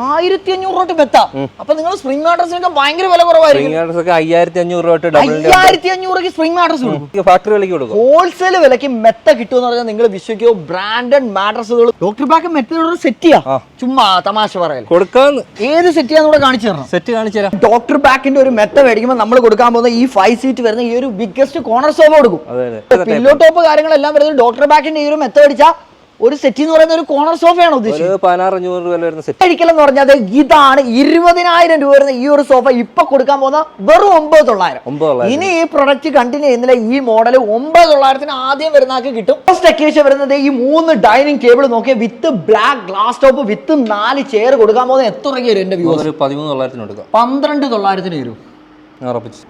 ആയിരത്തി അഞ്ഞൂറ് തൊട്ട് മെത്ത അപ്പൊ നിങ്ങൾ സ്പ്രിംഗ് മാട്രസിനൊക്കെ ഭയങ്കര വില കുറവായിരിക്കും. സ്പ്രിംഗ് ഒക്കെ അയ്യായിരത്തി അഞ്ഞൂറ് രൂപ തൊട്ട് ഡബിളിന്റെ അയ്യായിരത്തി അഞ്ഞൂറ് സ്പ്രിംഗ് മാട്രസ് കൊടുക്കും ഫാക്ടറി വിലക്ക് കൊടുക്കും. ഹോൾസെയിൽ വിലക്ക് മെത്ത കിട്ടുമെന്ന് പറഞ്ഞാൽ നിങ്ങൾ വിശ്വസിക്കോ ബ്രാൻഡഡ് മാട്രസുകൾ ഡോക്ടർ ബാക്ക് മെത്തയോട് സെറ്റ് ചെയ്യാം. ചുമ്മാ തമാശ പറയൽ കൊടുക്കാൻ ഏത് സെറ്റ് ചെയ്യാന്ന് കൂടെ കാണിച്ചു തരണം. സെറ്റ് കാണിച്ചു തരാം. ഡോക്ടർ ബാക്കിന്റെ ഒരു മെത്ത മേടിക്കുമ്പോൾ നമ്മൾ കൊടുക്കാൻ പോകുന്ന ഈ ഫൈവ് സീറ്റ് വരുന്ന ഈ ഒരു ബിഗ്ഗസ്റ്റ് കോർണർ സോഫ കൊടുക്കും. പില്ലോ ടോപ്പ് കാര്യങ്ങളെല്ലാം വരുന്നത് ഡോക്ടർ ബാക്കിന്റെ ഈ ഒരു മെത്ത മേടിച്ചാൽ ഒരു സെറ്റ് എന്ന് പറയുന്ന ഒരു കോർണർ സോഫയാണ് ഉദ്ദേശിച്ചത്. ഒരു പതിനാറ് അഞ്ഞൂറ് രൂപ വരുന്ന സെറ്റ് പറഞ്ഞാൽ ഇതാണ് ഇരുപതിനായിരം രൂപ വരുന്ന ഈ ഒരു സോഫ ഇപ്പൊ കൊടുക്കാൻ പോകുന്ന വെറും ഒമ്പത് തൊള്ളായിരം. ഇനി ഈ പ്രൊഡക്റ്റ് കണ്ടിന്യൂ ചെയ്യുന്നില്ല ഈ മോഡൽ ഒമ്പത് തൊള്ളായിരത്തിന് ആദ്യം വരുന്ന ആൾക്ക് കിട്ടും. ഫസ്റ്റ് അക്കേഷൻ വരുന്നത് ഈ മൂന്ന് ഡൈനിങ് ടേബിൾ നോക്കിയാൽ with black glass top with നാല് ചെയർ കൊടുക്കാൻ പോകുന്ന എത്ര എന്റെ പതിമൂന്ന് തൊള്ളായിരത്തിന് കൊടുക്കാം. പന്ത്രണ്ട് തൊള്ളായിരത്തിന് വരും.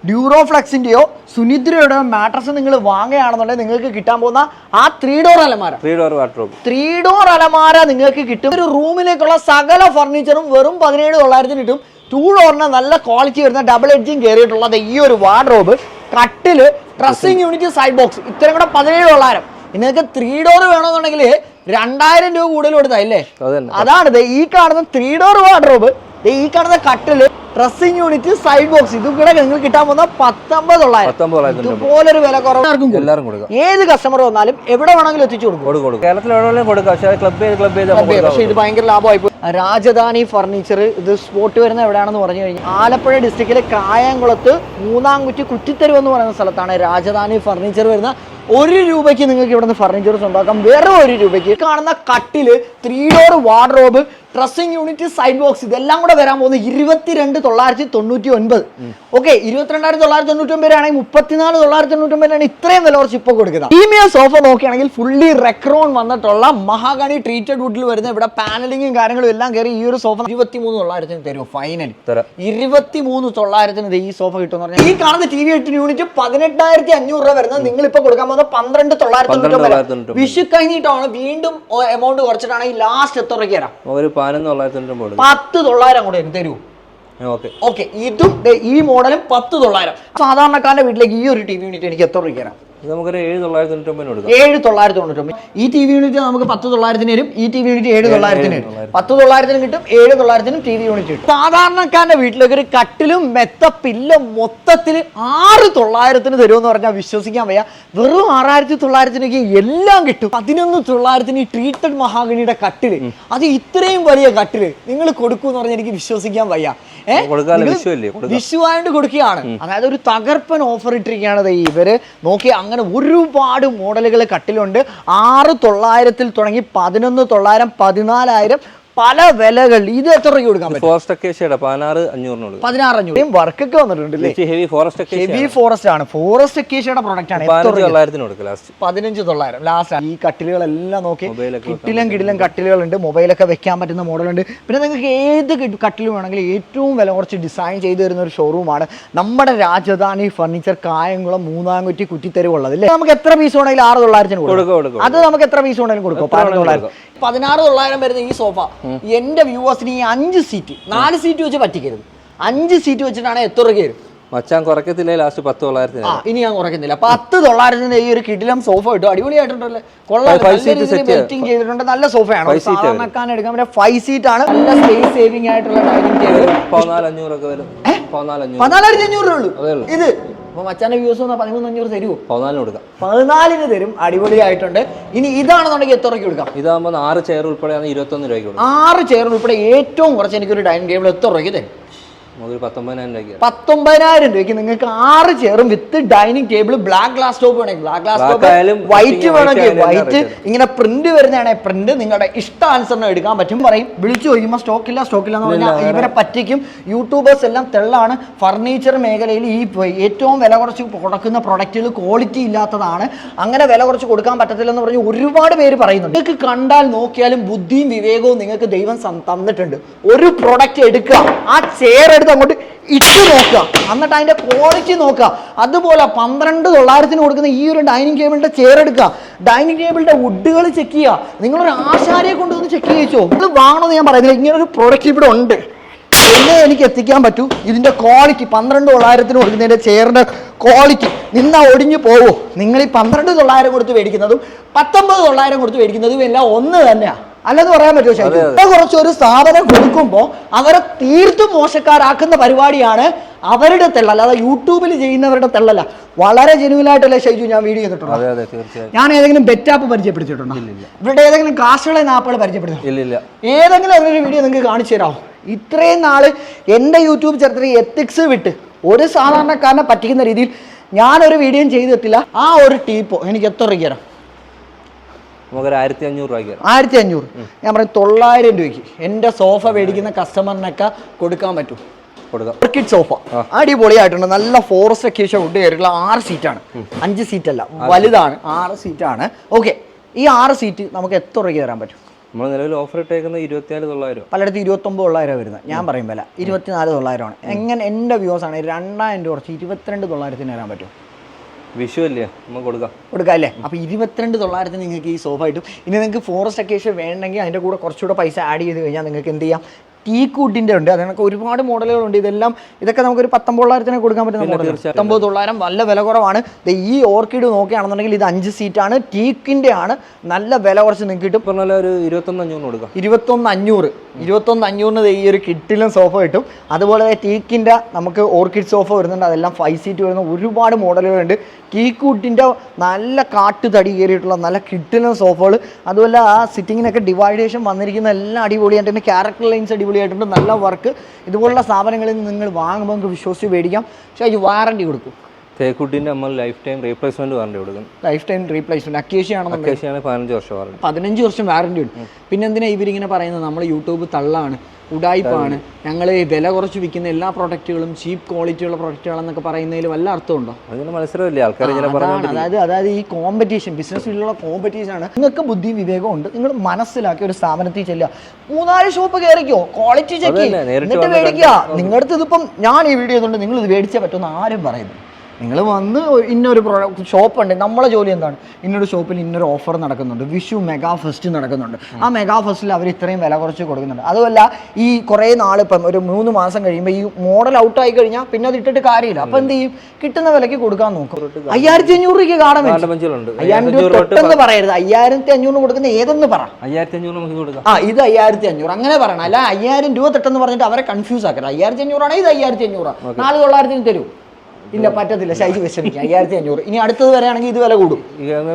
ഡ്യൂറോഫ്ലെക്സിന്റെയോ സുനിദ്രയുടെ മാട്രസ് നിങ്ങൾ വാങ്ങുകയാണെന്നുണ്ടെങ്കിൽ നിങ്ങൾക്ക് കിട്ടാൻ പോകുന്ന ആ ത്രീ ഡോർ അലമാര. Three door wardrobe three door അലമാര നിങ്ങൾക്ക് കിട്ടും. ഒരു റൂമിലേക്കുള്ള സകല ഫർണിച്ചറും വെറും പതിനേഴ് തൊള്ളായിരത്തിന് കിട്ടും. ടൂ ഡോറിന് നല്ല ക്വാളിറ്റി വരുന്ന ഡബിൾ എഡ്ജിങ് കയറിയിട്ടുള്ളത് ഈ ഒരു വാർഡ്രോബ് കട്ടിൽ ഡ്രസ്സിംഗ് യൂണിറ്റ് സൈഡ് ബോക്സ് ഇത്രയും കൂടെ പതിനേഴ് തൊള്ളായിരം. നിങ്ങൾക്ക് ത്രീ ഡോർ വേണമെന്നുണ്ടെങ്കിൽ രണ്ടായിരം രൂപ കൂടുതൽ കൊടുത്താ അല്ലേ അതാണ് ഈ കാണുന്ന ത്രീ ഡോർ വാർഡ്രോബ് ഈ കാണുന്ന കട്ടിൽ ഡ്രസ്സിംഗ് യൂണിറ്റ് സൈഡ് ബോക്സ് ഇത് കൂടെ നിങ്ങൾ കിട്ടാൻ പോകുന്ന പത്തൊമ്പത് തൊള്ളായിരം ഇതുപോലൊരു വില കുറവ് ആർക്കും കൊടുക്കും. ഏത് കസ്റ്റമർ വന്നാലും എവിടെ വേണമെങ്കിലും എത്തിച്ചു കൊടുക്കും. കേരളത്തിൽ എവിടെയെങ്കിലും കൊടുക്കാം. പക്ഷേ ക്ലബ് ചെയ്ത് ക്ലബ് ചെയ്ത് നമുക്ക് അതെ, പക്ഷേ ഇത് ഭയങ്കര ലാഭമായി രാജധാനി ഫർണിച്ചർ ഇത് സ്പോട്ട് വരുന്ന എവിടെയാണെന്ന് പറഞ്ഞു കഴിഞ്ഞാൽ ആലപ്പുഴ ഡിസ്ട്രിക്റ്റിലെ കായംകുളത്ത് മൂന്നാംകുറ്റി കുറ്റിത്തെരുവ് എന്ന് പറയുന്ന സ്ഥലത്താണ് രാജധാനി ഫർണിച്ചർ വരുന്ന. ഒരു രൂപയ്ക്ക് നിങ്ങൾക്ക് ഇവിടെ നിന്ന് ഫർണിച്ചർ ഉണ്ടാക്കാം. വെറും ഒരു രൂപയ്ക്ക്. കാണുന്ന കട്ടിൽ three door wardrobe dressing unit side box ഇതെല്ലാം കൂടെ വരാൻ പോകുന്നത് ഇരുപത്തിരണ്ട് തൊള്ളായിരത്തി തൊണ്ണൂറ്റി ഒൻപത് ഓക്കെ ഇരുപത്തിരണ്ടായിരത്തി തൊള്ളായിരത്തി തൊണ്ണൂറ്റി ഒമ്പതിലാണെങ്കിൽ മുപ്പത്തിനാല് തൊള്ളായിരത്തി തൊണ്ണൂറ്റി ഒമ്പതിനാണ് ഇത്രയും വില കുറച്ച് ഇപ്പോൾ കൊടുക്കുന്നത്. പ്രീമിയം സോഫ നോക്കുകയാണെങ്കിൽ ഫുള്ളി റെക്രോൺ വന്നിട്ടുള്ള മഹാഗണി ട്രീറ്റഡ് വുഡിൽ വരുന്ന ഇവിടെ പാനലിങ്ങും കാര്യങ്ങളും എല്ലാം കയറി ഈ ഒരു സോഫ ഇരുപത്തി മൂന്ന് തൊള്ളായിരത്തിന് തരും ഫൈനലി ഇരുപത്തി മൂന്ന് തൊള്ളായിരത്തിന് ഇത് ഈ സോഫ കിട്ടുമെന്ന് പറഞ്ഞാൽ ഈ കാണുന്ന ടി വി എട്ട് യൂണിറ്റ് പതിനെട്ടായിരത്തി അഞ്ഞൂറ് രൂപ വരുന്നത് നിങ്ങൾ ഇപ്പോൾ കൊടുക്കാൻ പോകുന്നത് പന്ത്രണ്ട് തൊള്ളായിരത്തി തൊണ്ണൂറ്റി ഒമ്പത് വിഷു കഴിഞ്ഞിട്ടാണ് വീണ്ടും എമൗണ്ട് കുറച്ചിട്ടാണെങ്കിൽ ലാസ്റ്റ് എത്ര രൂപയ്ക്ക് തരാം പത്ത് തൊള്ളായിരം കൂടെ തരൂ ഓക്കെ. ഇതും ഈ മോഡലും പത്ത് തൊള്ളായിരം. സാധാരണക്കാരന്റെ വീട്ടിലേക്ക് ഈ ഒരു ടി വി യൂണിറ്റ് എനിക്ക് എത്ര രൂപയ്ക്ക് തരാം? നമുക്കൊരു ഏഴ് തൊള്ളായിരത്തി തൊണ്ണൂറ്റി ഒമ്പതിന് കൊടുക്കാം. ഏഴ് തൊള്ളായിരത്തി തൊണ്ണൂറ്റൊമ്പത്. ഈ ടി വി യൂണിറ്റ് നമുക്ക് പത്ത് തൊള്ളായിരത്തിന് വരും. ഈ ടി വി യൂണിറ്റ് ഏഴ് തൊള്ളായിരത്തിന് വരും പത്ത് തൊള്ളായിരത്തിന് കിട്ടും. ഏഴ് തൊള്ളായിരത്തിനും ടി വി യൂണിറ്റ് കിട്ടും. സാധാരണക്കാരന്റെ വീട്ടിലേക്ക് ഒരു കട്ടിലും മെത്ത പില്ല മൊത്തത്തിൽ ആറ് തൊള്ളായിരത്തിന് തരുമെന്ന് പറഞ്ഞാൽ വിശ്വസിക്കാൻ വയ്യ. വെറും ആറായിരത്തി തൊള്ളായിരത്തിനൊക്കെ എല്ലാം കിട്ടും. പതിനൊന്ന് തൊള്ളായിരത്തിന് ഈ ട്രീറ്റഡ് മഹാഗണിയുടെ കട്ടിൽ. അത് ഇത്രയും വലിയ കട്ടിൽ നിങ്ങൾ കൊടുക്കൂന്ന് പറഞ്ഞാൽ എനിക്ക് വിശ്വസിക്കാൻ വയ്യ. ഏഹ് വിഷു ആയതുകൊണ്ട് കൊടുക്കുകയാണ്. അതായത് ഒരു തകർപ്പൻ ഓഫർ ഇട്ടിരിക്കുകയാണ് ഇവർ. നോക്കി അങ്ങനെ ഒരുപാട് മോഡലുകൾ കട്ടിലുണ്ട്. ആറ് തൊള്ളായിരത്തിൽ തുടങ്ങി പതിനൊന്ന് തൊള്ളായിരം പതിനാലായിരം പല വിലകൾ ഇത് എത്ര രൂപയ്ക്ക് കൊടുക്കാൻ പറ്റും? ഫോറസ്റ്റ് അക്കേഷ്യയുടെ പതിനാറ് അഞ്ഞൂറിന് കൊടുക്കാം. പതിനാറ് അഞ്ഞൂറ്. വർക്കൊക്കെ വന്നിട്ടുണ്ട് അല്ലേ ഹെവി ഫോറസ്റ്റ് ഹെവി ഫോറസ്റ്റ് ആണ്. ഫോറസ്റ്റ് അക്കേഷ്യയുടെ പ്രോഡക്റ്റ് ആണ്. രൂപ തൊള്ളായിരത്തിന് ലാസ്റ്റ് പതിനഞ്ച് തൊള്ളായിരം. ലാസ്റ്റ് ഈ കട്ടിലുകളെല്ലാം നോക്കി. കിട്ടിലും കിടിലും കട്ടിലുകളുണ്ട്. മൊബൈലൊക്കെ വെക്കാൻ പറ്റുന്ന മോഡലുണ്ട്. പിന്നെ നിങ്ങൾക്ക് ഏത് കട്ടിൽ വേണമെങ്കിലും ഏറ്റവും വില കുറച്ച് ഡിസൈൻ ചെയ്തു തരുന്ന ഒരു ഷോറൂമാണ് നമ്മുടെ രാജധാനി ഫർണിച്ചർ കായംകുളം മൂന്നാംകുറ്റി കുറ്റിത്തെരുവുള്ളത് അല്ലേ നമുക്ക് എത്ര പീസ് വേണമെങ്കിലും ആറ് തൊള്ളായിരത്തിന് കൊടുക്കാം. അത് നമുക്ക് എത്ര പീസ് വേണമെങ്കിലും കൊടുക്കും? പതിനാറ് തൊള്ളായിരം. വരുന്ന ഈ സോഫ എന്റെ വ്യൂവേഴ്സിന് ഈ അഞ്ച് സീറ്റ് നാല് സീറ്റ് വെച്ച് പറ്റിക്കരുത്. അഞ്ച് സീറ്റ് വെച്ചിട്ടാണ് എത്ര രൂപ വരും മച്ചാൻ കുറയ്ക്കത്തില്ലേ? ലാസ്റ്റ് പത്ത് തൊള്ളായിരത്തിന് ഇനി ഞാൻ കുറയ്ക്കുന്നില്ല. പത്ത് തൊള്ളായിരത്തിന് ഈ ഒരു കിടിലം സോഫ കിട്ടും അടിപൊളിയായിട്ടുണ്ടല്ലേ? കൊള്ളാം. ചെയ്തിട്ടുണ്ട്. നല്ല സോഫയാണ് സാധാരണക്കാരൻ എടുക്കാൻ പറ്റിയ ഫൈവ് സീറ്റ് ആണ്. നല്ല സ്പേസ് സേവിംഗ് ആയിട്ടുള്ള ഡൈനിങ് ടേബിൾ പതിനാലഞ്ഞൂറൊക്കെ വരും. പതിനാലഞ്ഞൂറ്. രൂപ ഉള്ളൂ. ഇത് അപ്പൊ മച്ചാന്റെ വ്യൂസ് വന്നാൽ പതിമൂന്ന് അഞ്ഞൂറ് തരുമോ പതിനാലിന് കൊടുക്കാം. പതിനാലിന് തരും അടിപൊളിയായിട്ടുണ്ട്. ഇനി ഇതാണെന്നുണ്ടെങ്കിൽ എത്ര രൂപയ്ക്ക് കൊടുക്കാം? ഇതാകുമ്പോൾ ആറ് ചെയർ ഉൾപ്പെടെയാണ് ഇരുപത്തൊന്ന് രൂപയ്ക്ക് കൊടുക്കാം. ആറ് ചെയർ ഉൾപ്പെടെ ഏറ്റവും കുറച്ച് എനിക്കൊരു ഡൈനിങ് ടേബിൾ എത്ര രൂപയ്ക്ക് തരും? പത്തൊമ്പതിനായിരം രൂപയ്ക്ക്. നിങ്ങൾക്ക് ആറ് ചെയറും with dining table black glass top വേണമെങ്കിൽ ബ്ലാക്ക് ഗ്ലാസ് ടോപ്പ് വൈറ്റ് വേണമെങ്കിൽ വൈറ്റ് ഇങ്ങനെ പ്രിന്റ് വരുന്നതാണെങ്കിൽ പ്രിന്റ് നിങ്ങളുടെ ഇഷ്ട ഇഷ്ടാനുസരണം എടുക്കാൻ പറ്റും. പറയും വിളിച്ചു ചോദിക്കുമ്പോൾ സ്റ്റോക്ക് ഇല്ല സ്റ്റോക്ക് ഇല്ല എന്ന് പറഞ്ഞാൽ ഇവരെ പറ്റിക്കും. യൂട്യൂബേഴ്സ് എല്ലാം തെള്ളാണ്. ഫർണിച്ചർ മേഖലയിൽ ഈ ഏറ്റവും വില കുറച്ച് കൊടുക്കുന്ന പ്രൊഡക്റ്റുകൾ ക്വാളിറ്റി ഇല്ലാത്തതാണ്. അങ്ങനെ വില കുറച്ച് കൊടുക്കാൻ പറ്റത്തില്ലെന്ന് പറഞ്ഞ് ഒരുപാട് പേര് പറയുന്നുണ്ട്. നിങ്ങൾക്ക് കണ്ടാൽ നോക്കിയാലും ബുദ്ധിയും വിവേകവും നിങ്ങൾക്ക് ദൈവം തന്നിട്ടുണ്ട്. ഒരു പ്രൊഡക്റ്റ് എടുക്കുക. ആ ചെയർ എടുത്ത് അങ്ങോട്ട് ഇട്ട് നോക്കുക. എന്നിട്ട് അതിന്റെ ക്വാളിറ്റി നോക്കുക. അതുപോലെ പന്ത്രണ്ട് തൊള്ളായിരത്തിന് കൊടുക്കുന്ന ഈ ഒരു ഡൈനിങ് ടേബിളിന്റെ ചെയർ എടുക്കുക. ഡൈനിങ് ടേബിളിന്റെ വുഡുകൾ ചെക്ക് ചെയ്യുക. നിങ്ങളൊരു ആശാരിയെ കൊണ്ടുവന്ന് ചെക്ക് ചെയ്യിച്ചോ നിങ്ങൾ വാങ്ങണമെന്ന് ഞാൻ പറയുന്നില്ല ഇങ്ങനെ ഒരു പ്രൊഡക്റ്റ് ഇവിടെ ഉണ്ട്. എന്നെ എനിക്ക് എത്തിക്കാൻ പറ്റൂ. ഇതിന്റെ ക്വാളിറ്റി പന്ത്രണ്ട് തൊള്ളായിരത്തിന് കൊടുക്കുന്നതിന്റെ ചെയറിന്റെ ക്വാളിറ്റി നിന്നാ ഒടിഞ്ഞു പോവോ. നിങ്ങൾ ഈ പന്ത്രണ്ട് തൊള്ളായിരം കൊടുത്ത് മേടിക്കുന്നതും പത്തൊമ്പത് തൊള്ളായിരം കൊടുത്ത് മേടിക്കുന്നതും എല്ലാം ഒന്ന് തന്നെയാണ് അല്ലെന്ന് പറയാൻ പറ്റുമോ ഇപ്പൊ കുറച്ച് ഒരു സ്ഥാപനം കൊടുക്കുമ്പോൾ അവരെ തീർത്തും മോശക്കാരാക്കുന്ന പരിപാടിയാണ് അവരുടെ തെള്ളൽ. അതായത് യൂട്യൂബിൽ ചെയ്യുന്നവരുടെ തെള്ളല്ല വളരെ ജെനുവിനായിട്ടല്ലേ ഷൈജു ഞാൻ വീഡിയോ തീർച്ചയായും ഞാൻ ഏതെങ്കിലും ബെറ്റാപ്പ് പരിചയപ്പെടുത്തിയിട്ടുണ്ടോ? ഇവിടെ ഏതെങ്കിലും കാശുകളെ നാപ്പുകൾ പരിചയപ്പെടുത്തി ഏതെങ്കിലും അതിനൊരു വീഡിയോ നിങ്ങൾക്ക് കാണിച്ചു തരാമോ? ഇത്രയും നാൾ എന്റെ യൂട്യൂബ് ചരിത്രത്തിൽ എത്തിക്സ് വിട്ട് ഒരു സാധാരണക്കാരനെ പറ്റിക്കുന്ന രീതിയിൽ ഞാനൊരു വീഡിയോ ചെയ്തിട്ടില്ല ആ ഒരു ടീപ്പോ എനിക്ക് എത്ര രൂപയ്ക്ക് തരാം? നമുക്കൊരു ആയിരത്തി അഞ്ഞൂറ് രൂപയ്ക്ക് ആയിരത്തി അഞ്ഞൂറ് ഞാൻ പറയും തൊള്ളായിരം രൂപയ്ക്ക്. എന്റെ സോഫ മേടിക്കുന്ന കസ്റ്റമറിനൊക്കെ കൊടുക്കാൻ പറ്റും. കൊടുക്കാം. സോഫ അടിപൊളിയായിട്ടുണ്ട്. നല്ല ഫോറസ്റ്റ് അക്കേഷ്യ വുഡ് കയറിയിട്ടുള്ള ആറ് സീറ്റാണ് അഞ്ച് സീറ്റല്ല വലുതാണ്. ആറ് സീറ്റാണ് ഓക്കെ ഈ ആറ് സീറ്റ് നമുക്ക് എത്ര രൂപയ്ക്ക് തരാൻ പറ്റും? നമ്മൾ നിലവിൽ ഓഫർ ഇട്ടേക്കുന്നത് ഇരുപത്തിനാല് തൊള്ളായിരം. പലയിടത്ത് ഇരുപത്തൊമ്പത് തൊള്ളായിരം വരുന്നത്. ഞാൻ പറയും വില. ഇരുപത്തിനാല് തൊള്ളായിരമാണ്. എങ്ങനെ എന്റെ വ്യൂസ് ആണ് രണ്ടായിരം രൂപ കുറച്ച് ഇരുപത്തിരണ്ട് തൊള്ളായിരത്തിന് തരാൻ പറ്റും. വിഷു അല്ലേ? നമുക്ക് കൊടുക്കാം. കൊടുക്കാം അല്ലേ? അപ്പോൾ ഇരുപത്തിരണ്ട് തൊള്ളായിരത്തിന് നിങ്ങൾക്ക് ഈ സോഫ കിട്ടും. ഇനി നിങ്ങൾക്ക് ഫോറസ്റ്റ് അക്കേഷ്യ വേണമെങ്കിൽ അതിന്റെ കൂടെ കുറച്ചുകൂടെ പൈസ ആഡ് ചെയ്ത് കഴിഞ്ഞാൽ നിങ്ങൾക്ക് എന്ത് ചെയ്യാം? ടീ കൂട്ടിന്റെ ഉണ്ട്. അതിനൊക്കെ ഒരുപാട് മോഡലുകളുണ്ട്. ഇതെല്ലാം ഇതൊക്കെ നമുക്കൊരു പത്തൊമ്പതൊള്ളായിരത്തിന് കൊടുക്കാൻ പറ്റുന്ന മോഡൽ പത്തൊമ്പത് തൊള്ളായിരം നല്ല വില കുറവാണ്. ഈ ഓർക്കിഡ് നോക്കുകയാണെന്നുണ്ടെങ്കിൽ ഇത് അഞ്ച് സീറ്റാണ്. ടീക്കിന്റെ ആണ് നല്ല വില കുറച്ച് നിങ്ങൾക്ക് കിട്ടും. പറഞ്ഞാൽ ഒരു ഇരുപത്തൊന്ന് അഞ്ഞൂറ് കൊടുക്കാം. ഇരുപത്തൊന്ന് അഞ്ഞൂറ് ഇരുപത്തൊന്ന് അഞ്ഞൂറിന് ഈ ഒരു കിട്ടിലും സോഫ കിട്ടും. അതുപോലെ ടീക്കിന്റെ നമുക്ക് ഓർക്കിഡ് സോഫ വരുന്നുണ്ട്. അതെല്ലാം ഫൈവ് സീറ്റ് വരുന്ന ഒരുപാട് മോഡലുകളുണ്ട്. ടീക്കൂട്ടിന്റെ നല്ല കാട്ട് തടി കയറിയിട്ടുള്ള നല്ല കിട്ടിലും സോഫകൾ. അതുപോലെ ആ സിറ്റിങ്ങിനൊക്കെ ഡിവൈഡേഷൻ വന്നിരിക്കുന്ന എല്ലാം അടിപൊളിയായിട്ട് ക്യാരക്ടർ ലൈൻസ് അടിപൊളിയായിട്ടുണ്ട്. നല്ല വർക്ക് ഇതുപോലുള്ള സ്ഥാപനങ്ങളിൽ നിന്ന് നിങ്ങൾ വാങ്ങുമ്പോൾ നിങ്ങൾക്ക് വിശ്വസിച്ച് മേടിക്കാം. പക്ഷേ അതിന് വാറണ്ടി കൊടുക്കും. തേക്കുട്ടിന്റെ നമ്മൾ ലൈഫ് ടൈം റീപ്ലേസ്മെന്റ് വാറണ്ടി കൊടുക്കും. ലൈഫ് ടൈം റീപ്ലേസ്മെന്റ് അക്കേഷ്യ ആണെന്നുണ്ടെങ്കിൽ അത്യാവശ്യമാണ് പതിനഞ്ച് വർഷം വാറണ്ടി പതിനഞ്ച് വർഷം വാറണ്ടി ഉണ്ട്. പിന്നെ എന്തിനാ ഇവരിങ്ങനെ പറയുന്നത്? നമ്മൾ യൂട്യൂബ് തള്ളാണ് ഉടായ്പാണ് ഞങ്ങൾ വില കുറച്ച് വിൽക്കുന്ന എല്ലാ പ്രൊഡക്റ്റുകളും ചീപ്പ് ക്വാളിറ്റിയുള്ള പ്രൊഡക്റ്റുകളെന്നൊക്കെ പറയുന്നതിൽ വല്ല അർത്ഥമുണ്ടോ? അതിന് ആൾക്കാർ അതായത് അതായത് ഈ കോമ്പറ്റീഷൻ ബിസിനസ്സിലുള്ള കോമ്പറ്റീഷൻ ആണ്. നിങ്ങൾക്ക് ബുദ്ധിയും വിവേകവും ഉണ്ട്. നിങ്ങൾ മനസ്സിലാക്കി ഒരു സ്ഥാപനത്തിൽ ചെല്ലുക. മൂന്നാൽ ഷോപ്പ് കയറിക്കോ ക്വാളിറ്റി ചെക്ക് എന്നിട്ട് മേടിക്കുക. നിങ്ങളുടെ അടുത്ത് ഇതിപ്പം ഞാൻ ഈ വീഡിയോ ചെയ്തുകൊണ്ട് നിങ്ങൾ ഇത് മേടിച്ചേ പറ്റുമെന്ന് ആരും പറയുന്നു നിങ്ങൾ വന്ന് ഇന്നൊരു പ്രോഡക്റ്റ് ഷോപ്പ് ഉണ്ട് നമ്മളെ ജോലി എന്താണ്? ഇന്നൊരു ഷോപ്പിൽ ഇന്നൊരു ഓഫർ നടക്കുന്നുണ്ട്. വിഷു മെഗാ ഫെസ്റ്റ് നടക്കുന്നുണ്ട്. ആ മെഗാ ഫെസ്റ്റിൽ അവർ ഇത്രയും വില കുറച്ച് കൊടുക്കുന്നുണ്ട്. അതുമല്ല ഈ കുറേ നാൾ ഇപ്പം ഒരു മൂന്ന് മാസം കഴിയുമ്പോൾ ഈ മോഡൽ ഔട്ടായി കഴിഞ്ഞാൽ പിന്നെ അത് ഇട്ടിട്ട് കാര്യമില്ല. അപ്പം എന്ത് ചെയ്യും? കിട്ടുന്ന വിലയ്ക്ക് കൊടുക്കാൻ നോക്കും. അയ്യായിരത്തി അഞ്ഞൂറ് രൂപയ്ക്ക് ബെഞ്ചുകളുണ്ട് അയ്യായിരം രൂപ തൊട്ടെന്ന് പറയരുത്. അയ്യായിരത്തി അഞ്ഞൂറിന് കൊടുക്കുന്ന ഏതെന്ന് പറ. അയ്യായിരത്തി അഞ്ഞൂറ് നമുക്ക് കൊടുക്കാം. ആ ഇത് അയ്യായിരത്തി അഞ്ഞൂറ് അങ്ങനെ പറയണം. അല്ല അയ്യായിരം രൂപ തൊട്ടെന്ന് പറഞ്ഞിട്ട് അവരെ കൺഫ്യൂസ് ആക്കരുത്. അയ്യായിരത്തി അഞ്ഞൂറാണെങ്കിൽ ഇത് അയ്യായിരത്തി അഞ്ഞൂറാണ് നാല് തൊള്ളായിരത്തിന് തരൂ. ഇല്ല പറ്റത്തില്ല. ഷൈജി വിശ്രമിക്കുക അയ്യായിരത്തി അഞ്ഞൂറ്. ഇനി അടുത്തത് വരെയാണെങ്കിൽ ഇത് വില കൂടും.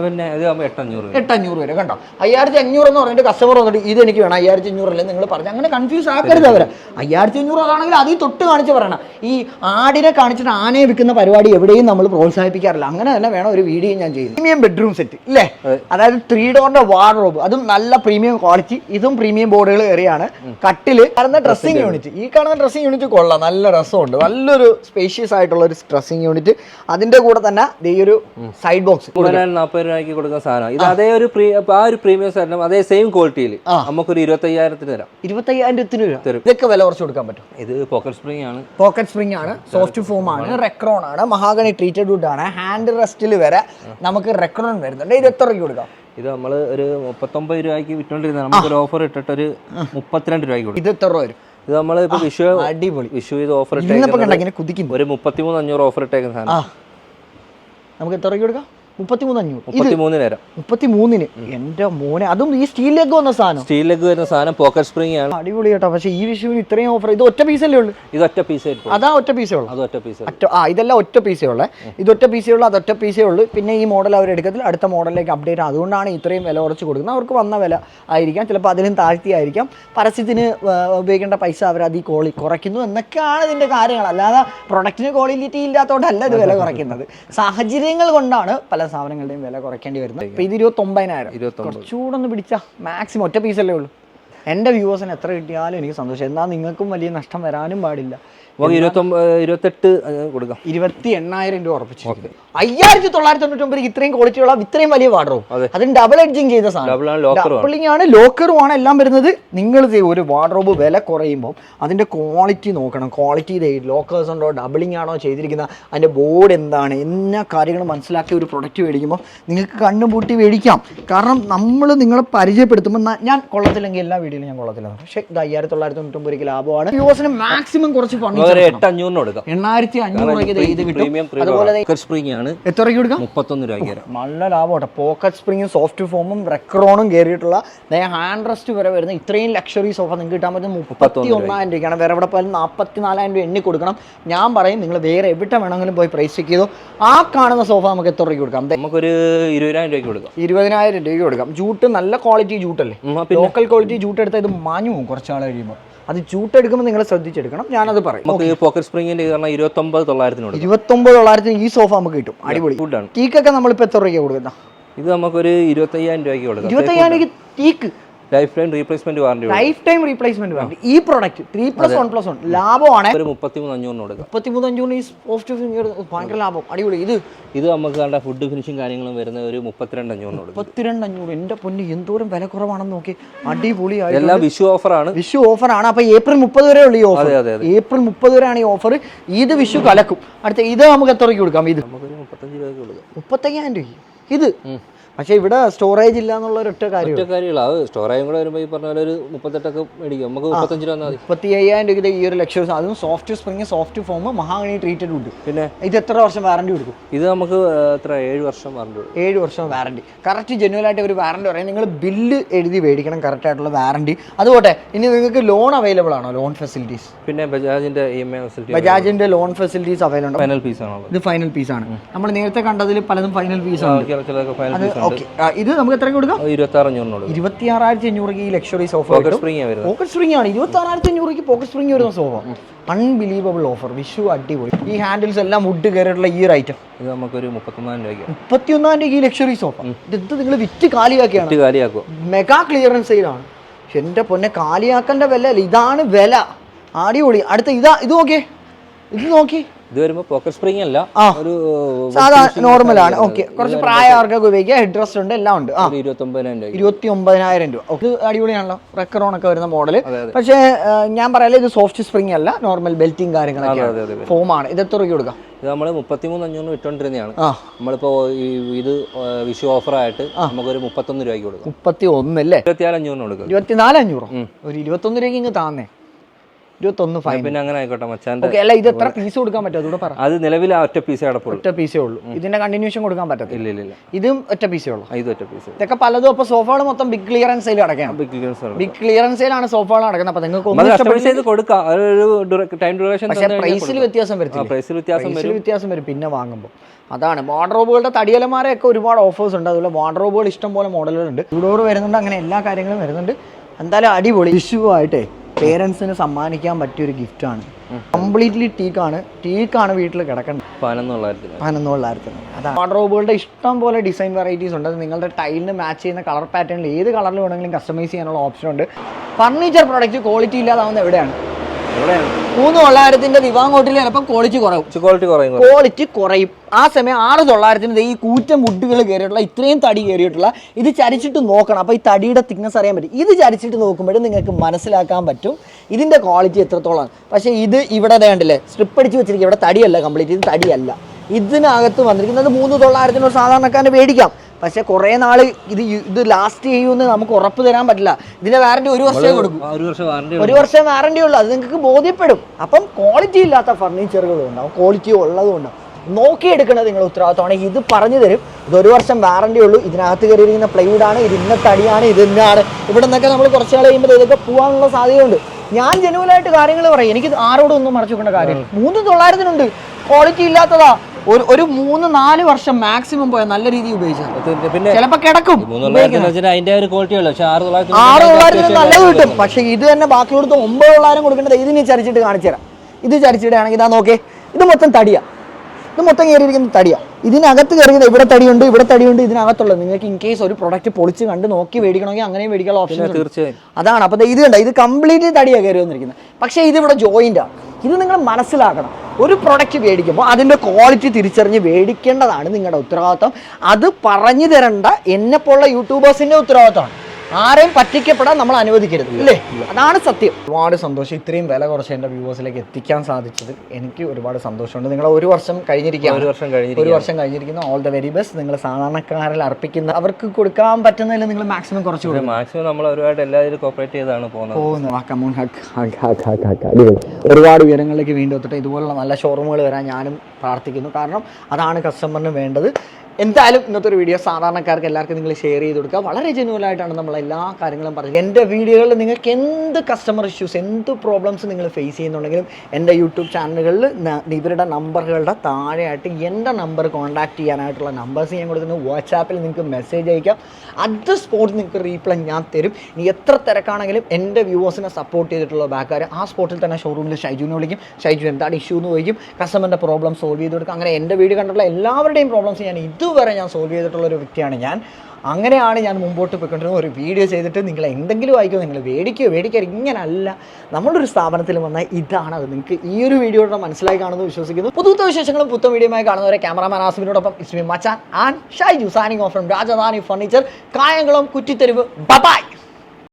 പിന്നെ ഇത് എട്ടഞ്ഞൂറ് വരെ. കണ്ടോ? അയ്യായിരത്തി അഞ്ഞൂറ് എന്ന് പറഞ്ഞിട്ട് കസ്റ്റമർ വന്നിട്ട് ഇത് എനിക്ക് വേണം അയ്യായിരത്തി അഞ്ഞൂറല്ലേ നിങ്ങൾ പറഞ്ഞു അങ്ങനെ കൺഫ്യൂസ് ആക്കരുത് അവരെ. അയ്യായിരത്തി അഞ്ഞൂറ് അതാണെങ്കിൽ അതിൽ തൊട്ട് കാണിച്ച് പറയണം. ഈ ആടിനെ കാണിച്ചിട്ട് ആനയെ വിൽക്കുന്ന പരിപാടി എവിടെയും നമ്മൾ പ്രോത്സാഹിപ്പിക്കാറില്ല. അങ്ങനെ തന്നെ വേണം ഒരു വീഡിയോ ഞാൻ ചെയ്യുന്നത്. പ്രീമിയം ബെഡ്റൂം സെറ്റ് ഇല്ലേ? അതായത് ത്രീ ഡോറിന്റെ വാർഡ്രോബ് അതും നല്ല പ്രീമിയം ക്വാളിറ്റി ഇതും പ്രീമിയം ബോർഡുകൾ കയറിയാണ് കട്ടിൽ കാണുന്ന ഡ്രസ്സിംഗ് യൂണിറ്റ് ഈ കാണുന്ന ഡ്രസ്സിംഗ് യൂണിറ്റ് കൊള്ളാം. നല്ല രസമുണ്ട്. നല്ലൊരു സ്പേഷ്യസ് ആയിട്ടുള്ള ഒരു ഡ്രസ്സിംഗ് യൂണിറ്റ് അതിന്റെ കൂടെ തന്നെ ഈ ഒരു സൈഡ് ബോക്സ് നാൽപ്പത് രൂപയ്ക്ക് കൊടുക്കുന്ന സാധനം. ഇത് അതേ ഒരു ആ ഒരു പ്രീമിയം സാധനം അതേ സെയിം ക്വാളിറ്റിയിൽ നമുക്കൊരു ഇരുപത്തയ്യായിരത്തിന് തരാം. ഇരുപത്തി അയ്യായിരത്തിന് രൂപ തരും. ഇതൊക്കെ വില കുറച്ച് കൊടുക്കാൻ പറ്റും. ഇത് പോക്കറ്റ് സ്പ്രിംഗ് ആണ്. പോക്കറ്റ് സ്പ്രിംഗ് ആണ് സോഫ്റ്റ് ഫോം ആണ്. റെക്രോൺ ആണ് മഹാഗണി ട്രീറ്റഡ് വുഡ് ആണ്. ഹാൻഡ് റെസ്റ്റിൽ വരെ നമുക്ക് റെക്രോൺ വരുന്നുണ്ട്. ഇത് എത്ര രൂപയ്ക്ക് കൊടുക്കാം? ഇത് നമ്മൾ ഒരു മുപ്പത്തൊമ്പത് രൂപയ്ക്ക് വിറ്റോണ്ടിരുന്ന നമുക്കൊരു ഓഫർ ഇട്ടിട്ട് ഒരു മുപ്പത്തിരണ്ട് രൂപയ്ക്ക് കൊടുക്കും. ഇത് എത്ര രൂപ വരും? ഇത് നമ്മൾ ഇപ്പൊ വിഷു അടിപൊളി. വിഷു ഇത് ഓഫർ ഇട്ടേക്കുന്നത് ഒരു മുപ്പത്തിമൂന്ന് അഞ്ഞൂറ് ഓഫർ ഇട്ടേക്കുന്ന സാധനം. നമുക്ക് എത്ര കൊടുക്കാം? മുപ്പത്തിമൂന്ന് അഞ്ഞൂറ് മുപ്പത്തിമൂന്നിന് മുപ്പത്തിമൂന്ന് നേരം. മുപ്പത്തി മൂന്നിന് എന്റെ മോനെ അതും ഈ സ്റ്റീലിലേക്ക് വന്ന സാധനം. സ്റ്റീലിലേക്ക് വരുന്ന സാധനം പോക്കറ്റ് സ്പ്രിംഗ് ആണ്. അടിപൊളി കേട്ടോ. പക്ഷേ ഈ വിഷുവിന് ഇത്രയും ഓഫർ ഇത് ഒറ്റ പീസല്ലേ ഉള്ളൂ? ഇത് ഒറ്റ പീസ് ഉള്ളൂ അതാ ഒറ്റ പീസേ ഉള്ളൂ. അത് ഒറ്റ പീസ് ഒറ്റ ആ ഇതെല്ലാം ഒറ്റ പീസേ ഉള്ളേ. ഒറ്റ പീസേ ഉള്ളൂ അതൊറ്റ പീസേ ഉള്ളൂ. പിന്നെ ഈ മോഡൽ അവർ എടുക്കത്തിൽ അടുത്ത മോഡലിലേക്ക് അപ്ഡേറ്റ് അതുകൊണ്ടാണ് ഇത്രയും വില കുറച്ച് കൊടുക്കുന്നത്. അവർക്ക് വന്ന വില ആയിരിക്കാം. ചിലപ്പോൾ അതിലും താഴ്ത്തി ആയിരിക്കാം. പരസ്യത്തിന് ഉപയോഗിക്കേണ്ട പൈസ അവർ അതി കോളി കുറയ്ക്കുന്നു എന്നൊക്കെയാണ് ഇതിന്റെ കാര്യങ്ങൾ. അല്ലാതെ പ്രൊഡക്റ്റിന് ക്വാളിറ്റി ഇല്ലാത്തതുകൊണ്ടല്ല ഇത് വില കുറയ്ക്കുന്നത്. സാഹചര്യങ്ങൾ കൊണ്ടാണ് പല സ്ഥാപനങ്ങളുടെയും വില കുറയ്ക്കേണ്ടി വരുന്നത് ഇപ്പം ഇത് ഇരുപത്തൊമ്പതിനായിരം. ഇരുപത്തൊമ്പത്. കുറച്ചുകൂടെ ഒന്ന് പിടിച്ചാൽ മാക്സിമം ഒറ്റ പീസല്ലേ ഉള്ളൂ. എന്റെ വ്യൂവേഴ്സിന് എത്ര കിട്ടിയാലും എനിക്ക് സന്തോഷം. എന്നാൽ നിങ്ങൾക്കും വലിയ നഷ്ടം വരാനും പാടില്ല. ഇരുപത്തെട്ട് കൊടുക്കാം. ഇരുപത്തി എണ്ണായിരം രൂപ ഉറപ്പിച്ചു അയ്യായിരത്തി തൊള്ളായിരത്തി തൊണ്ണൂറ്റി ഇത്രയും ക്വാളിറ്റിയുള്ള ഇത്രയും വലിയ വാർഡ്രോബ് അതിന് അതും ഡബിൾ എഡ്ജിങ് ചെയ്ത സാധനം. ഡബിൾ ആണ് ലോക്കറും ആണ്. ഡബിളിംഗ് ആണ് ലോക്കറും ആണ് എല്ലാം വരുന്നത്. നിങ്ങൾ ഒരു വാർഡ്രോബ് വില കുറയുമ്പോൾ അതിന്റെ ക്വാളിറ്റി നോക്കണം. ക്വാളിറ്റി ലോക്കേഴ്സ് ഉണ്ടോ ഡബിളിംഗ് ആണോ ചെയ്തിരിക്കുന്ന അതിന്റെ ബോർഡ് എന്താണ് എല്ലാ കാര്യങ്ങളും മനസ്സിലാക്കി ഒരു പ്രൊഡക്റ്റ് മേടിക്കുമ്പോൾ നിങ്ങൾക്ക് കണ്ണും പൂട്ടി മേടിക്കാം. കാരണം നമ്മൾ നിങ്ങളെ പരിചയപ്പെടുത്തുമ്പോൾ ഞാൻ കൊള്ളത്തില്ലെങ്കിൽ എല്ലാ വീഡിയോയിലും ഞാൻ കൊള്ളത്തില്ല. പക്ഷേ ഇത് അയ്യായിരത്തി തൊള്ളായിരത്തി തൊണ്ണൂറ്റൊമ്പത് രൂപയ്ക്ക് ലാഭമാണ്. യുവസിന് മാക്സിമം കുറച്ച് ഫർണിച്ചർ ഒരു എട്ട് അഞ്ഞൂറിന് കൊടുക്കാം. എണ്ണായിരത്തി അഞ്ഞൂറ് രൂപയ്ക്ക് ദേ ഇത് കിട്ടും. അതുപോലെ സ്പ്രിംഗ് ആണ്. എത്ര രൂപയ്ക്ക് കൊടുക്കാം? മുപ്പത്തൊന്ന് രൂപയ്ക്ക് തരാം. നല്ല ലാഭമാണ് പോക്കറ്റ് സ്പ്രിങ്ങും സോഫ്റ്റ് ഫോമും റെക്രോണും കയറിയിട്ടുള്ള ഹാൻഡ് റെസ്റ്റ് വരെ വരുന്ന ഇത്രയും ലക്ഷറി സോഫ നിങ്ങൾക്ക് കിട്ടാൻ പറ്റുന്ന മുപ്പത്തി ഒന്നായിരം രൂപയ്ക്കാണ്. വേറെ എവിടെ പോയാലും നാൽപ്പത്തി നാലായിരം രൂപ എണ്ണി കൊടുക്കണം. ഞാൻ പറയും നിങ്ങൾ വേറെ എവിടെ വേണമെങ്കിലും പോയി പ്രൈസ് ചെക്ക് ചെയ്തു. ആ കാണുന്ന സോഫ നമുക്ക് എത്ര രൂപയ്ക്ക് കൊടുക്കാം? നമുക്കൊരു ഇരുപതിനായിരം രൂപയ്ക്ക് കൊടുക്കാം. ഇരുപതിനായിരം രൂപയ്ക്ക് കൊടുക്കാം. ജൂട്ട് നല്ല ക്വാളിറ്റി ജൂട്ടല്ലേ ലോക്കൽ ക്വാളിറ്റി ജൂട്ട് എടുത്താൽ ഇത് മാഞ്ഞു പോകും കുറച്ചാൾ കഴിയുമ്പോൾ അത് ചൂട്ടെടുക്കുമ്പോൾ നിങ്ങൾ ശ്രദ്ധിച്ചെടുക്കണം. ഞാനത് പറയും. നമുക്ക് ഈ പോക്കറ്റ് സ്പ്രിങ്ങിന്റെ കാരണം ഇരുപത്തൊമ്പത് തൊള്ളായിരത്തിന് കൊടുക്കാം ഇരുപത്തൊമ്പത് തൊള്ളായിരത്തിന് ഈ സോഫ നമുക്ക് കിട്ടും. അടിപൊളി. ഫുഡാണ് ടീക്കൊക്കെ നമ്മളിപ്പോൾ എത്ര രൂപയ്ക്ക് കൊടുക്കുന്ന? ഇത് നമുക്കൊരു ഇരുപത്തയ്യായിരം രൂപയ്ക്ക് കൊടുക്കാം. ഇരുപത്തയ്യായിരം രൂപയ്ക്ക് teak life time replacement warranty life time replacement വേണ്ടി ഈ product three plus one plus one ലാഭമാണ് ഒരു മുപ്പത്തിമൂന്ന് അഞ്ഞൂറിന് കൊടുക്കുക മുപ്പത്തിമൂന്ന് അഞ്ഞൂറ് ഈ സോഫ്റ്റ് ഭയങ്കര ലാഭം. അടിപൊളി. ഇത് ഇത് നമുക്ക് കണ്ട ഫുഡ് ഫിനിഷും കാര്യങ്ങളും വരുന്ന ഒരു മുപ്പത്തിരണ്ട് അഞ്ഞൂറിന് കൊടുക്കും. മുപ്പത്തിരണ്ട് അഞ്ഞൂറ്. എന്റെ പൊന്ന് എന്തോരം വില കുറവാണെന്ന് നോക്കി. അടിപൊളിയായി എല്ലാം വിഷു ഓഫറാണ് വിഷു ഓഫറാണ് അപ്പൊ ഏപ്രിൽ മുപ്പത് വരെ ഉള്ള ഈ ഓഫർ. ഏപ്രിൽ മുപ്പത് വരെയാണ് ഈ ഓഫർ ഇത് വിഷു കലക്കും. അടുത്ത ഇത് നമുക്ക് എത്ര കൊടുക്കാം? ഇത് നമുക്ക് മുപ്പത്തഞ്ച് രൂപയ്ക്ക് കൊടുക്കാം. മുപ്പത്തയ്യായിരം രൂപ ഇത് പക്ഷെ ഇവിടെ സ്റ്റോറേജ് ഇല്ല എന്നുള്ള ഒരു ഒറ്റ കാര്യം ഒറ്റ കാര്യമില്ല അത് സ്റ്റോറായും കൂടെ വരുമ്പോൾ ഈ പറഞ്ഞ പോലെ ഒരു മുപ്പത്തെട്ടൊക്കെ മേടിക്കും. നമുക്ക് മുപ്പത്തഞ്ച് രൂപ മതി. മുപ്പത്തി അയ്യായിരം രൂപ ഈ ഒരു ലക്ഷം അതും soft spring soft foam mahogany treated ഉണ്ട് പിന്നെ? ഇത് എത്ര വർഷം വാറണ്ടി കൊടുക്കും? ഇത് നമുക്ക് എത്ര? ഏഴ് വർഷം വാറണ്ടി ഏഴ് വർഷം വാറണ്ടി കറക്റ്റ് ജെന്യൂൽ ആയിട്ട് ഒരു വാറണ്ടി പറയാം നിങ്ങൾ ബില്ല് എഴുതി മേടിക്കണം കറക്റ്റ് ആയിട്ടുള്ള വാറണ്ടി അതുപോട്ടെ ഇനി നിങ്ങൾക്ക് ലോൺ അവൈലബിൾ ആണോ? ലോൺ ഫെസിലിറ്റീസ് പിന്നെ ബജാജിന്റെ E M I facility ബജാജിന്റെ loan facilities available final piece ആണോ ഇത് ഫൈനൽ പീസ് ആണ്. നമ്മൾ നേരത്തെ കണ്ടതിൽ പലതും ഫൈനൽ പീസ് ആണ്. ഓക്കെ. ഇത് നമുക്ക് എത്ര കൊടുക്കാം? ഇരുപത്തി ആറായിരത്തി അഞ്ഞൂറ് ഈ ലക്ഷറി സോഫ പോക്കറ്റ് സ്പ്രിംഗ് ആണ് ഇരുപത്തി ആറായിരത്തി അഞ്ഞൂറ് പോക്കറ്റ് സ്പ്രിംഗ് വരുന്ന സോഫ അൺബിലീവബിൾ ഓഫർ വിഷു അടിപൊളി. ഈ ഹാൻഡിൽസ് എല്ലാം വുഡ് കയറിയിട്ടുള്ള ഈ ഒരു ഐറ്റം ഇത് നമുക്കൊരു മുപ്പത്തൊന്നായിരം രൂപയ്ക്ക് മുപ്പത്തി ഒന്നാം ഈ ലക്ഷറി സോഫ ഇത് നിങ്ങൾ വിറ്റ് കാലിയാക്കിയാണ്. മെഗാ ക്ലിയറൻസ് സെയിലാണ് പക്ഷെ എന്റെ പൊന്നെ കാലിയാക്കേണ്ട വില അല്ല ഇതാണ് വില. അടിപൊളി. അടുത്ത ഇതാ ഇത് നോക്കിയേ. ഇത് നോക്കി. ഇത് വരുമ്പോൾ പോക്കറ്റ് സ്പ്രിംഗ് അല്ല ഒരു സാധാ നോർമൽ ആണ് ഓക്കെ കുറച്ച് പ്രായമാർക്കൊക്കെ ഉപയോഗിക്കാം. ഹെഡ് റെസ്റ്റ് ഉണ്ട് എല്ലാം ഉണ്ട്. ഇരുപത്തി ഒമ്പതിനായിരം രൂപ. ഇത് അടിപൊളിയാണല്ലോ. റെക്കറോൺ ഒക്കെ വരുന്ന മോഡൽ. പക്ഷേ ഞാൻ പറയാലോ ഇത് സോഫ്റ്റ് സ്പ്രിംഗ് അല്ല നോർമൽ ബെൽറ്റിംഗ് കാര്യങ്ങളൊക്കെ ഫോം ആണ്. ഫോമാണ് ഇത് എത്ര രൂപ കൊടുക്കാം? ഇത് നമ്മൾ മുപ്പത്തിമൂന്ന് അഞ്ഞൂറ് വിറ്റോണ്ടിരുന്നതാണ് നമ്മളിപ്പോ ഇത് വിഷു ഓഫറായിട്ട് നമുക്കൊരു മുപ്പത്തൊന്ന് രൂപയ്ക്ക് കൊടുക്കാം. മുപ്പത്തി ഒന്ന് അല്ലേ ഇരുപത്തിയാറ് അഞ്ഞൂറിന് കൊടുക്കും. ഇരുപത്തിനാല് അഞ്ഞൂറ് ഒരു ഇരുപത്തൊന്ന് രൂപയ്ക്ക് ഇങ്ങ് താന്നേ. ഇരുപത്തൊന്ന് ഫൈൻ പിന്നെ അങ്ങനെ ആയിക്കോട്ടെ മച്ചാന്റെ അല്ല ഇത് എത്ര പീസ് കൊടുക്കാൻ പറ്റും? അതുകൂടെ പറ. അത് നിലവിൽ ആ ഒറ്റ പീസേ അടപ്പുള്ളൂ ഒറ്റ പീസേ ഉള്ളൂ. ഇതിന്റെ കണ്ടിന്യൂഷൻ കൊടുക്കാൻ പറ്റത്തില്ല. ഇല്ല ഇല്ല ഇതും ഒറ്റ പീസേ ഉള്ളൂ. ഇത് ഒറ്റ പീസ് ഇതൊക്കെ പലതും അപ്പോൾ സോഫകൾ മൊത്തം ബിഗ് ക്ലിയറൻസ് സെയിൽ അടക്കാം ബിഗ് ക്ലിയറൻസ് ബിഗ് ക്ലിയറൻസ് സെയിലാണ് സോഫകൾ നടക്കുന്നത്. അപ്പോൾ നിങ്ങൾക്ക് കൊടുക്കാം. ഒരു ടൈം ഡ്യൂറേഷൻ പക്ഷേ പ്രൈസിൽ വ്യത്യാസം വരും പ്രൈസിൽ വ്യത്യാസം പ്രൈസിൽ വ്യത്യാസം വരും. പിന്നെ വാങ്ങുമ്പോൾ അതാണ്. വാർഡ്രോബുകളുടെ തടിയലമാരെയൊക്കെ ഒരുപാട് ഓഫേഴ്സ് ഉണ്ട്. അതുപോലെ വാർഡ്രോബുകൾ ഇഷ്ടം പോലെ മോഡലുകളുണ്ട് ഇവിടെ വരുന്നുണ്ട്. അങ്ങനെ എല്ലാ കാര്യങ്ങളും വരുന്നുണ്ട്. എന്തായാലും അടിപൊളി. വിഷുവായിട്ടേ പേരൻസിന് സമ്മാനിക്കാൻ പറ്റിയൊരു ഗിഫ്റ്റാണ്. കംപ്ലീറ്റ്ലി ടീക്കാണ്. ടീക്കാണ് വീട്ടിൽ കിടക്കേണ്ടത്. അതാണ്. വാർഡ്രോബുകളുടെ ഇഷ്ടം പോലെ ഡിസൈൻ വെറൈറ്റീസ് ഉണ്ട്. അത് നിങ്ങളുടെ ടൈലിന് മാച്ച് ചെയ്യുന്ന കളർ പാറ്റേണിൽ ഏത് കളറിൽ വേണമെങ്കിലും കസ്റ്റമൈസ് ചെയ്യാനുള്ള ഓപ്ഷൻ ഉണ്ട്. ഫർണിച്ചർ പ്രോഡക്റ്റ് ക്വാളിറ്റി ഇല്ലാതാവുന്ന എവിടെയാണ്? മൂന്ന് തൊള്ളായിരത്തിന്റെ ദിവാങ്കോട്ടിൽ ചിലപ്പോൾ ക്വാളിറ്റി കുറയും. ക്വാളിറ്റി കുറയും. ക്വാളിറ്റി കുറയും. ആ സമയം ആറ് തൊള്ളായിരത്തിന് ഈ കൂറ്റം മുട്ടുകൾ കയറിയിട്ടുള്ള ഇത്രയും തടി കയറിയിട്ടുള്ള ഇത് ചരിച്ചിട്ട് നോക്കണം. അപ്പോൾ ഈ തടിയുടെ തിക്നെസ് അറിയാൻ പറ്റും. ഇത് ചരിച്ചിട്ട് നോക്കുമ്പോഴും നിങ്ങൾക്ക് മനസ്സിലാക്കാൻ പറ്റും ഇതിന്റെ ക്വാളിറ്റി എത്രത്തോളം പക്ഷേ ഇത് ഇവിടെ ദേ കണ്ടില്ലേ സ്ട്രിപ്പ് അടിച്ച് വെച്ചിരിക്കും ഇവിടെ തടിയല്ല കംപ്ലീറ്റ് ഇത് തടിയല്ല. ഇതിനകത്ത് വന്നിരിക്കുന്നത് മൂന്ന് തൊള്ളായിരത്തിന് ഒരു സാധാരണക്കാരന് മേടിക്കാം. പക്ഷേ കുറേ നാൾ ഇത് ഇത് ലാസ്റ്റ് ചെയ്യുമെന്ന് നമുക്ക് ഉറപ്പ് തരാൻ പറ്റില്ല. ഇതിന്റെ വാറണ്ടി ഒരു വർഷമേ കൊടുക്കും. ഒരു വർഷം വാറണ്ടി ഉള്ളൂ. അത് നിങ്ങൾക്ക് ബോധ്യപ്പെടും. അപ്പം ക്വാളിറ്റി ഇല്ലാത്ത ഫർണിച്ചറുകളും ഉണ്ടാവും. ക്വാളിറ്റി ഉള്ളതും ഉണ്ടാവും നോക്കിയെടുക്കുന്നത് നിങ്ങൾ ഉത്തരവാദിത്തമാണ്. ഇത് പറഞ്ഞു തരും. ഇത് ഒരു വർഷം വാറണ്ടി ഉള്ളൂ. ഇതിനകത്ത് കയറിയിരിക്കുന്ന പ്ലൈവുഡ് ആണ്. ഇത് ഇന്ന തടിയാണ്. ഇത് ഇന്നാണ്. ഇവിടെ നിന്നൊക്കെ നമ്മൾ കുറച്ച് നാൾ കഴിയുമ്പോൾ ഇതൊക്കെ പോകാനുള്ള സാധ്യതയുണ്ട്. ഞാൻ ജനുവലായിട്ട് കാര്യങ്ങൾ പറയും. എനിക്ക് ആരോടൊന്നും ആരോടും ഒന്നും മറച്ചു വെക്കേണ്ട കാര്യം മൂന്ന് തൊള്ളായിരത്തിനുണ്ട്. ക്വാളിറ്റി ഇല്ലാത്തതാ. ഒരു ഒരു മൂന്ന് നാല് വർഷം മാക്സിമം പോയാൽ നല്ല രീതിയിൽ ഉപയോഗിച്ചാൽ പിന്നെ ചിലപ്പോൾ കിടക്കും. മൂന്നുള്ളായിരത്തിന് വെച്ചിട്ട് അതിന്റെ ഒരു ക്വാളിറ്റി ഉള്ളു പക്ഷെ ആറ് തൊള്ളായിരത്തി ആറ് തൊള്ളായിരത്തിന് നല്ലത് കിട്ടും. പക്ഷേ ഇത് തന്നെ ബാക്കി കൊടുത്ത് ഒമ്പത് തൊള്ളായിരം കൊടുക്കേണ്ടത് ഇതിന് ചരിച്ചിട്ട് കാണിച്ചു തരാം. ഇത് ചരിച്ചിടുകയാണെങ്കിൽ ഇതാ നോക്കേ. ഇത് മൊത്തം തടിയാ. ഇത് മൊത്തം കയറിയിരിക്കുന്ന തടിയാ. ഇതിനകത്ത് കയറിയത് ഇവിടെ തടിയുണ്ട് ഇവിടെ തടിയുണ്ട് ഇതിനകത്തുള്ളത്. നിങ്ങൾക്ക് ഇൻ കേസ് ഒരു പ്രൊഡക്റ്റ് പൊളിച്ച് കണ്ട് നോക്കി മേടിക്കണമെങ്കിൽ അങ്ങനെയും മേടിക്കാൻ ഓപ്ഷൻ തീർച്ചയായും. അതാണ്. അപ്പോൾ ഇത് കണ്ട? ഇത് കംപ്ലീറ്റ്ലി തടിയാ കയറി വന്നിരിക്കുന്നത് പക്ഷേ ഇത് ഇവിടെ ജോയിന്റാണ് ഇത് നിങ്ങൾ മനസ്സിലാക്കണം. ഒരു പ്രൊഡക്റ്റ് മേടിക്കുമ്പോൾ അതിന്റെ ക്വാളിറ്റി തിരിച്ചറിഞ്ഞ് മേടിക്കേണ്ടതാണ് നിങ്ങളുടെ ഉത്തരവാദിത്വം. അത് പറഞ്ഞു തരേണ്ട എന്നെപ്പോലുള്ള യൂട്യൂബേഴ്സിന്റെ ഉത്തരവാദിത്തമാണ് ആരെയും പറ്റിക്കപ്പെടാൻ നമ്മൾ അനുവദിക്കരുത് അല്ലേ അതാണ് സത്യം. ഒരുപാട് സന്തോഷം. ഇത്രയും വില കുറച്ച് എന്റെ വ്യൂവേഴ്സിലേക്ക് എത്തിക്കാൻ സാധിച്ചത് എനിക്ക് ഒരുപാട് സന്തോഷമുണ്ട്. നിങ്ങൾ ഒരു വർഷം കഴിഞ്ഞിരിക്കുകയാണ്. ഒരു വർഷം കഴിഞ്ഞിരിക്കുകയാണ്. ഒരു വർഷം കഴിഞ്ഞിരിക്കുന്നു. ഓൾ ദ വെരി ബെസ്റ്റ് നിങ്ങൾ സാധാരണക്കാരിൽ അർപ്പിക്കുന്ന അവർക്ക് കൊടുക്കാൻ പറ്റുന്നതിൽ നിങ്ങൾ മാക്സിമം കുറച്ച് കൊടുക്കും. മാക്സിമം നമ്മൾ ഒരുപാട് എല്ലാവരും കോപ്പറേറ്റ് ചെയ്താണ് പോകുന്നത്. ഒരുപാട് ഉയരങ്ങളിലേക്ക് വീണ്ടും എത്തട്ടെ. ഇതുപോലുള്ള നല്ല ഷോറൂമുകൾ വരാൻ ഞാനും പ്രാർത്ഥിക്കുന്നു. കാരണം അതാണ് കസ്റ്റമറിന് വേണ്ടത്. എന്തായാലും ഇന്നത്തെ ഒരു വീഡിയോ സാധാരണക്കാർക്ക് എല്ലാവർക്കും നിങ്ങൾ ഷെയർ ചെയ്ത് കൊടുക്കുക. വളരെ ജെനുവൽ ആയിട്ടാണ് നമ്മൾ എല്ലാ കാര്യങ്ങളും പറഞ്ഞു. എന്റെ വീഡിയോകളിൽ നിങ്ങൾക്ക് എന്ത് കസ്റ്റമർ ഇഷ്യൂസ് എന്ത് പ്രോബ്ലംസ് നിങ്ങൾ ഫേസ് ചെയ്യുന്നുണ്ടെങ്കിലും എന്റെ യൂട്യൂബ് ചാനലുകളിൽ ഇവരുടെ നമ്പറുകളുടെ താഴെയായിട്ട് എന്റെ നമ്പർ കോൺടാക്ട് ചെയ്യാനായിട്ടുള്ള നമ്പേഴ്സ് ഞാൻ കൊടുക്കുന്നു. വാട്സാപ്പിൽ നിങ്ങൾക്ക് മെസ്സേജ് അയക്കാം. അറ്റ് സ്പോട്ട് നിങ്ങൾക്ക് റീപ്ലൈ ഞാൻ തരും. ഇനി എത്ര തിരക്കാണെങ്കിലും എന്റെ വ്യൂവേഴ്സിനെ സപ്പോർട്ട് ചെയ്തിട്ടുള്ള ബാക്കാർ ആ സ്പോട്ടിൽ തന്നെ ഷോറൂമിൽ ഷൈജുവിനെ വിളിക്കും. ഷൈജു എന്താണ് ഇഷ്യൂ എന്ന് ചോദിക്കും. കസ്റ്റമറിന്റെ പ്രോബ്ലം സോൾവ് ചെയ്ത് കൊടുക്കും. അങ്ങനെ എന്റെ വീഡിയോ കണ്ടുള്ള എല്ലാവരുടെയും പ്രോബ്ലംസ് ഞാൻ ഇതുവരെ ഞാൻ സോൾവ് ചെയ്തിട്ടുള്ള ഒരു വ്യക്തിയാണ് ഞാൻ. അങ്ങനെയാണ് ഞാൻ മുമ്പോട്ട് പോയിക്കൊണ്ടിരുന്നത്. ഒരു വീഡിയോ ചെയ്തിട്ട് നിങ്ങൾ എന്തെങ്കിലും ആയിക്കോ നിങ്ങൾ മേടിക്കുകയോ മേടിക്കുക ഇങ്ങനല്ല. നമ്മളൊരു സ്ഥാപനത്തിൽ വന്നാൽ ഇതാണ് അത്. നിങ്ങൾക്ക് ഈ ഒരു വീഡിയോയുടെ മനസ്സിലായി കാണുന്നത് വിശ്വസിക്കുന്നു. പുതുത്ത വിശേഷങ്ങളും പുത്തം വീഡിയോയുമായി കാണുന്നവരെ cameraman ആസിമിനോടൊപ്പം Ismi Machan and Shaiju signing off from Rajadhani furniture Kayamkulam Kuttitheruvu. Bye bye